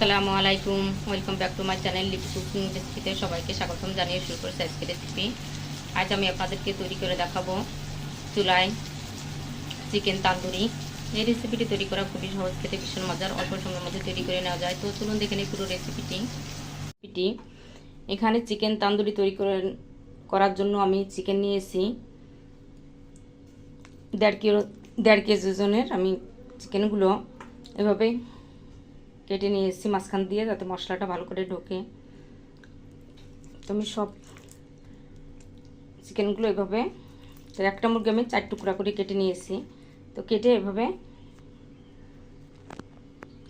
আসসালামু আলাইকুম। Welcome back to my channel Lipi cooking রেসিপিতে সবাইকে স্বাগতম জানিয়ে শুরু করেছি আজকে রেসিপি আজ আমি আপনাদেরকে তৈরি করে দেখাবো চুলায় চিকেন তান্দুরি। এই রেসিপিটি তৈরি করা খুবই সহজ, খেতে ভীষণ মজার। অল্প সময়ের মধ্যে তৈরি করে নেওয়া যায়। তো চলুন দেখে নিই পুরো রেসিপিটি রেসিপিটি এখানে চিকেন তান্দুরি তৈরি করে করার জন্য আমি চিকেন নিয়েছি। দেড় কিলো, দেড় কেজি ওজনের আমি চিকেনগুলো এভাবে কেটে নিয়ে এসেছি মাঝখান দিয়ে যাতে মশলাটা ভালো করে ঢোকে। তো আমি সব চিকেনগুলো এভাবে একটা মুরগি আমি চার টুকরা করে কেটে নিয়েছি। তো কেটে এভাবে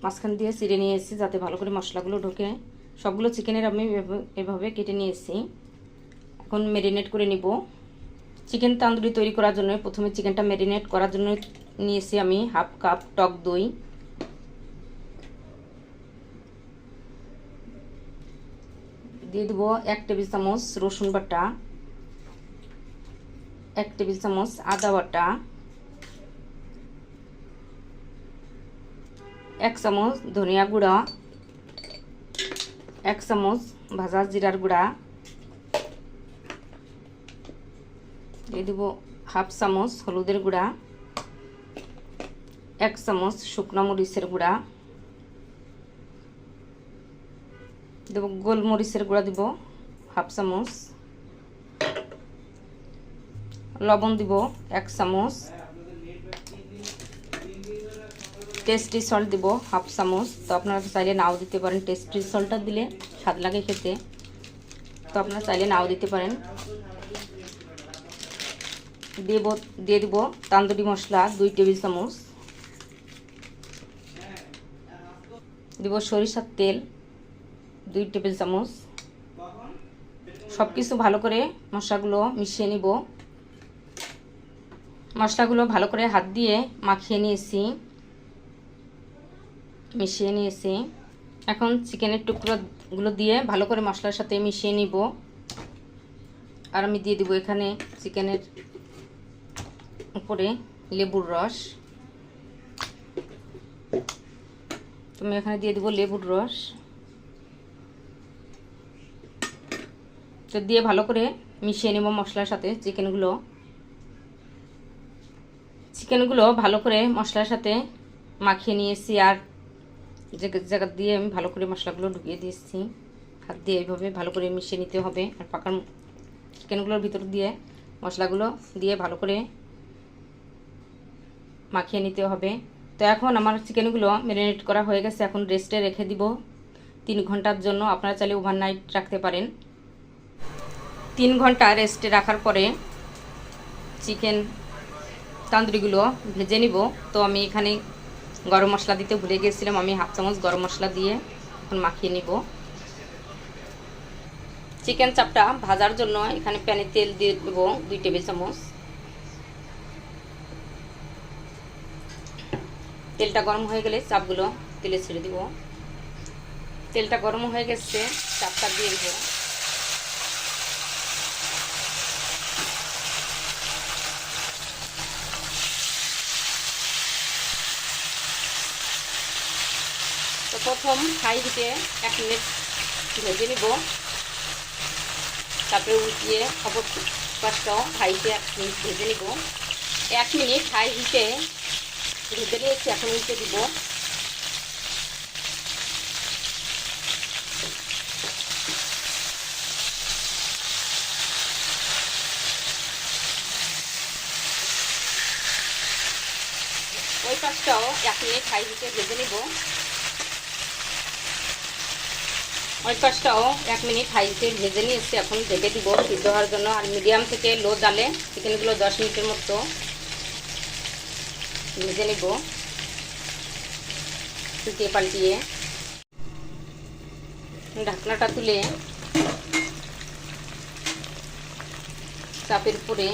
মাঝখান দিয়ে চিড়ে নিয়ে এসেছি যাতে ভালো করে মশলাগুলো ঢোকে। সবগুলো চিকেনের আমি এভাবে কেটে নিয়েছি। এখন ম্যারিনেট করে নিব। চিকেন তান্দুরি তৈরি করার জন্য প্রথমে চিকেনটা ম্যারিনেট করার জন্য নিয়েছি আমি হাফ কাপ টক দই। দিয়ে দেবো এক টেবিল চামচ রসুন বাটা, এক টেবিল চামচ আদা বাটা, এক চামচ ধনিয়া গুঁড়া, এক চামচ ভাজা জিরার গুঁড়া, দিয়ে দেবো হাফ চামচ হলুদের গুঁড়া, এক চামচ শুকনো মরিচের গুঁড়া দেব গোলমরিচের গুঁড়া দিব, হাফ চামচ। লবণ দিব এক চামচ। টেস্টি সল্ট দিব হাফ চামচ। তো আপনারা চাইলে নাও দিতে পারেন। টেস্টি সল্টটা দিলে স্বাদ লাগে খেতে। তো আপনারা চাইলে নাও দিতে পারেন। দেব, দিয়ে দিব তান্দুরি মশলা দুই টেবিল চামচ। দিব সরিষার তেল দুই টেবিল চামচ। সব কিছু ভালো করে মশলাগুলো মিশিয়ে নিব। মশলাগুলো ভালো করে হাত দিয়ে মাখিয়ে নিয়েছি। মিশিয়ে নিয়েছি। এখন চিকেনের টুকরোগুলো দিয়ে ভালো করে মশলার সাথে মিশিয়ে নিব। আর আমি দিয়ে দিব এখানে চিকেনের উপরে লেবুর রস। তুমি এখানে দিয়ে দিব লেবুর রস। তো দিয়ে ভালো করে মিশিয়ে নেব মশলার সাথে চিকেনগুলো। চিকেনগুলো ভালো করে মশলার সাথে মাখিয়ে নিয়েছি আর জায়গা দিয়ে আমি ভালো করে মশলাগুলো ঢুকিয়ে দিয়েছি। হাত দিয়ে এইভাবে ভালো করে মিশিয়ে নিতে হবে আর পাকার চিকেনগুলোর ভিতর দিয়ে মশলাগুলো দিয়ে ভালো করে মাখিয়ে নিতে হবে। তো এখন আমার চিকেনগুলো ম্যারিনেট করা হয়ে গেছে। এখন রেস্টে রেখে দিব। তিন ঘণ্টার জন্য আপনারা চাইলে ওভারনাইট রাখতে পারেন। তিন ঘণ্টা রেস্টে রাখার পরে চিকেন তান্দুরিগুলো ভেজে নিব। তো আমি এখানে গরম মশলা দিতে ভুলে গিয়েছিলাম আমি হাফ চামচ গরম মশলা দিয়ে এখন মাখিয়ে নিব। চিকেন চাপটা ভাজার জন্য এখানে প্যানে তেল দিয়ে দেবো দুই টেবিল চামচ। তেলটা গরম হয়ে গেলে চাপগুলো তেলে ছেড়ে দিব। তেলটা গরম হয়ে গেছে, চাপটা দিয়ে দেবো। প্রথম হাই হিটে এক মিনিট ভেজে নিব। তারপরে উল্টিয়ে অপর পাশটাও হাইতে এক মিনিট ভেজে নিব। এক মিনিট হাই হিটে ভেজে নিয়েছি, এখন উল্টে দিব। ওই পাশটাও এক মিনিট হাই হিটে ভেজে নিব। ওই এক মিনিট হাইতে ভেজে নিয়েছি। এখন ঢেকে দিব সিদ্ধ হওয়ার জন্য। আর মিডিয়াম থেকে লো জালে চিকেনগুলো দশ মিনিটের মতো ভেজে নিব। ফুটিয়ে পাল্টিয়ে। ঢাকনাটা তুলে চাপের উপরে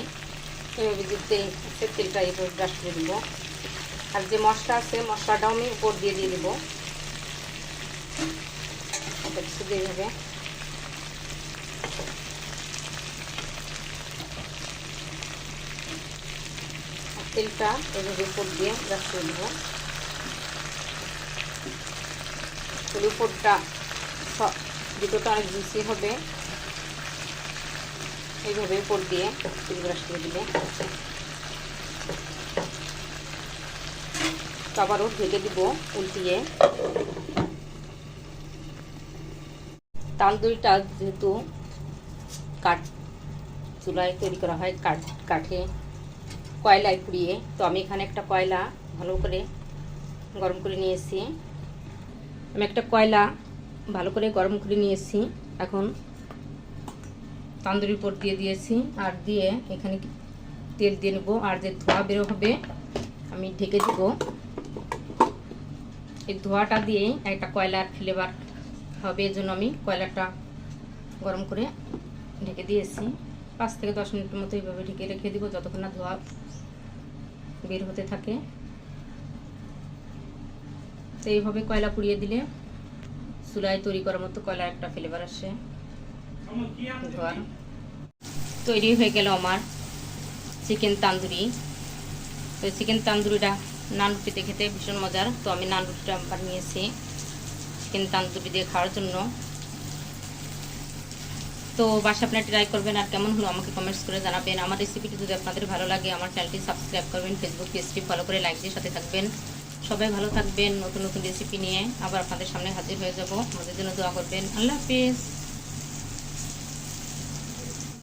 তেলটা এভাবে ব্রাশ করে দিব। আর যে মশলা আছে, মশলাটাও আমি উপর দিয়ে দিয়ে দেবো। শুধু এইভাবে তেলটা এভাবে উপর দিয়ে ব্রাশ করে দেবো তাহলে উপরটা ভিতরটা অনেক জুসি হবে। এইভাবে উপর দিয়ে তিল ব্রাশ করে দিলে আবারও ঢেকে দিব উল্টিয়ে। তান্দুরিটা যেহেতু কাঠ, চুলায় তৈরি করা হয় কাঠ, কাঠে কয়লায় পুড়িয়ে। তো আমি এখানে একটা কয়লা ভালো করে গরম করে নিয়েছি। আমি একটা কয়লা ভালো করে গরম করে নিয়েছি। এখন তান্দুরির উপর দিয়ে দিয়েছি আর দিয়ে এখানে তেল দিয়ে নেব। আর যে ধোঁয়া বেরো হবে, আমি ঢেকে দিব। এই ধোঁয়াটা দিয়ে একটা কয়লার ফ্লেভার হবে এর জন্য আমি কয়লাটা গরম করে ঢেকে দিয়েছি। পাঁচ থেকে দশ মিনিটের মতো এইভাবে ঢেকে রেখে দিব, যতক্ষণ না ধোঁয়া বের হতে থাকে। তো এইভাবে কয়লা পুড়িয়ে দিলে চুলায় তৈরি করার মতো কয়লার একটা ফ্লেভার আসে। ধোয়ার। তৈরি হয়ে গেল আমার চিকেন তান্দুরি। তো চিকেন তান্দুরিটা নান রুটিতে খেতে ভীষণ মজার। তো আমি নান রুটিটা বানিয়েছি। চিকেন তান্দুরি দিয়ে খাওয়ার জন্য। তো বাসা আপনারা ট্রাই করবেন আর কেমন হলো আমাকে কমেন্টস করে জানাবেন। আমার রেসিপিটি যদি আপনাদের ভালো লাগে, আমার চ্যানেলটি সাবস্ক্রাইব করবেন ফেসবুক পেজটি ফলো করে লাইক দিয়ে সাথে থাকবেন। সবাই ভালো থাকবেন, নতুন নতুন রেসিপি নিয়ে আবার আপনাদের সামনে হাজির হয়ে যাব। আমাদের জন্য দোয়া করবেন। আল্লাহ হাফিজ।